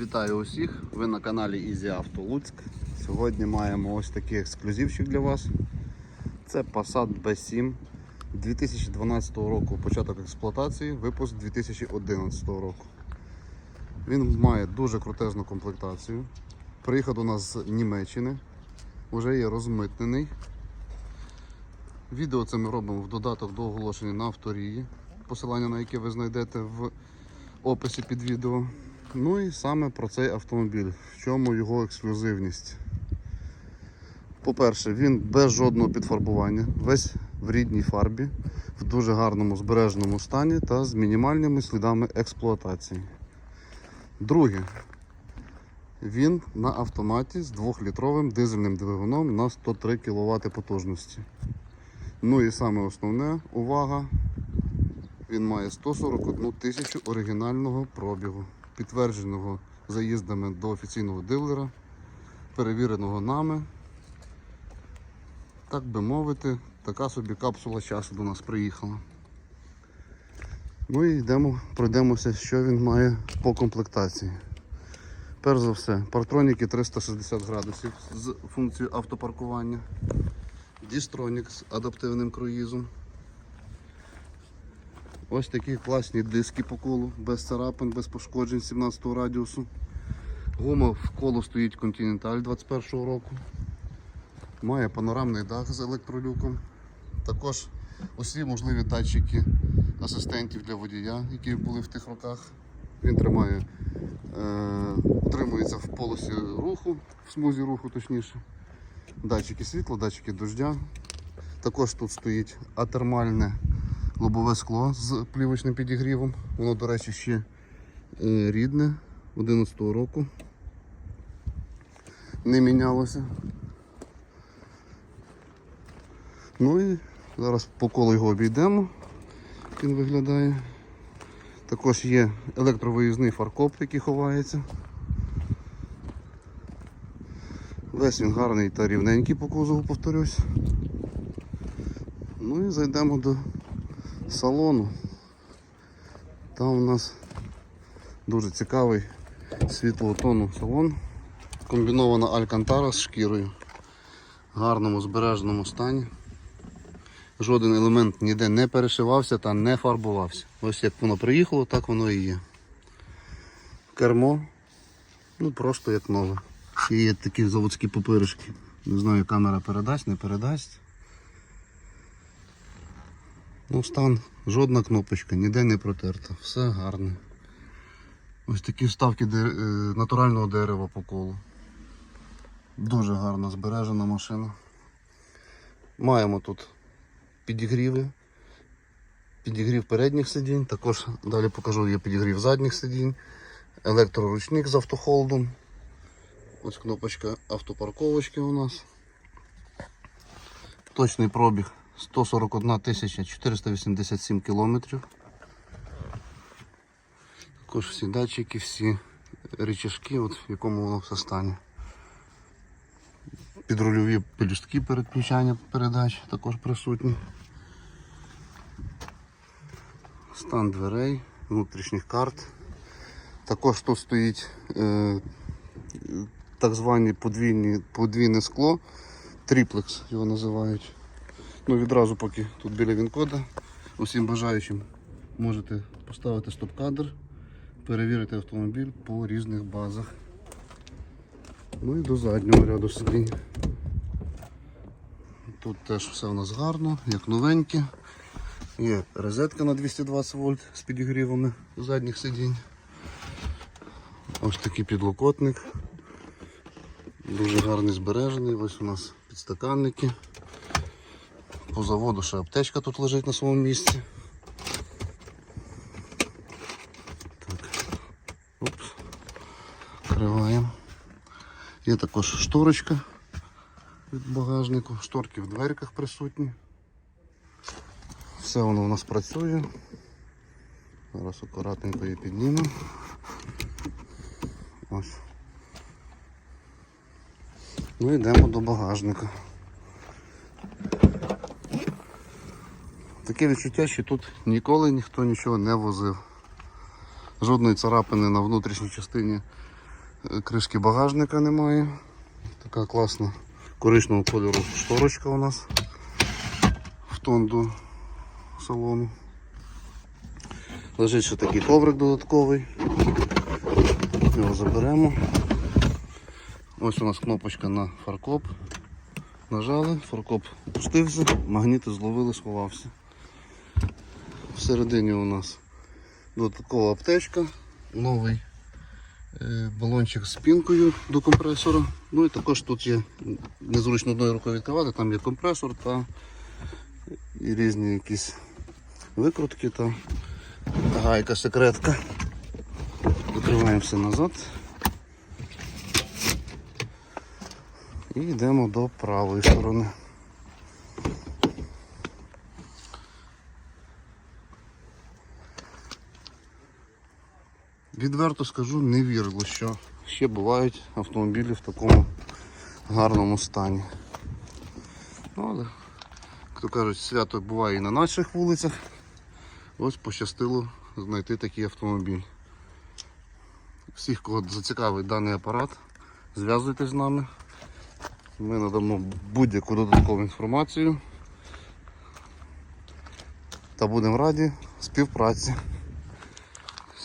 Вітаю усіх! Ви на каналі Easy Auto Луцьк. Сьогодні маємо ось такий ексклюзивчик для вас. Це Passat B7 2012 року, початок експлуатації, випуск 2011 року. Він має дуже крутезну комплектацію. Приїхав до нас з Німеччини, вже є розмитнений. Відео це ми робимо в додаток до оголошення на авторії, посилання на яке ви знайдете в описі під відео. Ну і саме про цей автомобіль, в чому його ексклюзивність. По-перше, він без жодного підфарбування, весь в рідній фарбі, в дуже гарному збереженому стані та з мінімальними слідами експлуатації. Друге, він на автоматі з 2-літровим дизельним двигуном на 103 кВт потужності. Ну і саме основне, увага, він має 141 тисячу оригінального пробігу, підтвердженого заїздами до офіційного дилера, перевіреного нами. Так би мовити, така собі капсула часу до нас приїхала. Ну і йдемо, пройдемося, що він має по комплектації. Перш за все, партроніки 360 градусів з функцією автопаркування. Дістронік з адаптивним круїзом. Ось такі класні диски по колу, без царапин, без пошкоджень 17 радіусу. Гума в коло стоїть Continental 21 року. Має панорамний дах з електролюком. Також усі можливі датчики асистентів для водія, які були в тих роках. Він тримає, е, утримується в полосі руху, в смузі руху точніше. Датчики світла, датчики дождя. Також тут стоїть атермальне лобове скло з плівочним підігрівом. Воно, до речі, ще е, рідне 11 року. Не мінялося. Ну і зараз по колу його обійдемо. Він виглядає. Також є електровиїзний фаркоп, який ховається. Весь він гарний та рівненький по кузову, повторюсь. Ну і зайдемо до салону. Там у нас дуже цікавий світлого тону салон. Комбінована алькантара з шкірою. В гарному збереженому стані. Жоден елемент ніде не перешивався та не фарбувався. Ось як воно приїхало, так воно і є. Кермо, ну просто як нове. Ще є такі заводські пупиришки. Не знаю, камера передасть, не передасть. Ну, стан, жодна кнопочка, ніде не протерта, все гарне. Ось такі вставки е, натурального дерева по колу. Дуже гарно збережена машина. Маємо тут підігріви, підігрів передніх сидінь, також далі покажу є підігрів задніх сидінь, електроручник з автохолдом. Ось кнопочка автопарковочки у нас. Точний пробіг 141 тисяча 487 кілометрів. Також всі датчики, всі речашки, от в якому воно все стані. Підрульові пелюстки переключання передач також присутні. Стан дверей, внутрішніх карт. Також тут стоїть е, так звані подвійне скло, триплекс його називають. Ну відразу поки тут біля вінкода. Усім бажаючим можете поставити стоп-кадр, перевірити автомобіль по різних базах. Ну і до заднього ряду сидінь. Тут теж все у нас гарно, як новеньке. Є розетка на 220 вольт з підігрівами задніх сидінь. Ось такий підлокотник. Дуже гарний збережений. Ось у нас підстаканники. По заводу ще аптечка тут лежить на своєму місці. Так. Опс. Криваємо. Є також шторочка від багажнику, шторки в дверках присутні. Все воно у нас працює. Зараз акуратненько її піднімемо. Ось. Ну йдемо до багажника. Таке відчуття, що тут ніколи ніхто нічого не возив. Жодної царапини на внутрішній частині Е, Кришки багажника немає. Така класна коричневого кольору шторочка у нас в тон до салону. Лежить ще такий коврик додатковий. Його заберемо. Ось у нас кнопочка на фаркоп. Нажали, фаркоп опустився, магніти зловили, сховався. Всередині у нас додаткова аптечка, новий е, балончик з пінкою до компресора. Ну і також тут є незручно одною рукою відкривати, там є компресор та і різні якісь викрутки та гайка секретка. Закриваємо все назад. І йдемо до правої сторони. Відверто скажу, не вірило, що ще бувають автомобілі в такому гарному стані. Ну, але, як то кажуть, свято буває і на наших вулицях. Ось пощастило знайти такий автомобіль. Всіх, кого зацікавить даний апарат, зв'язуйтесь з нами. Ми надамо будь-яку додаткову інформацію та будемо раді співпраці.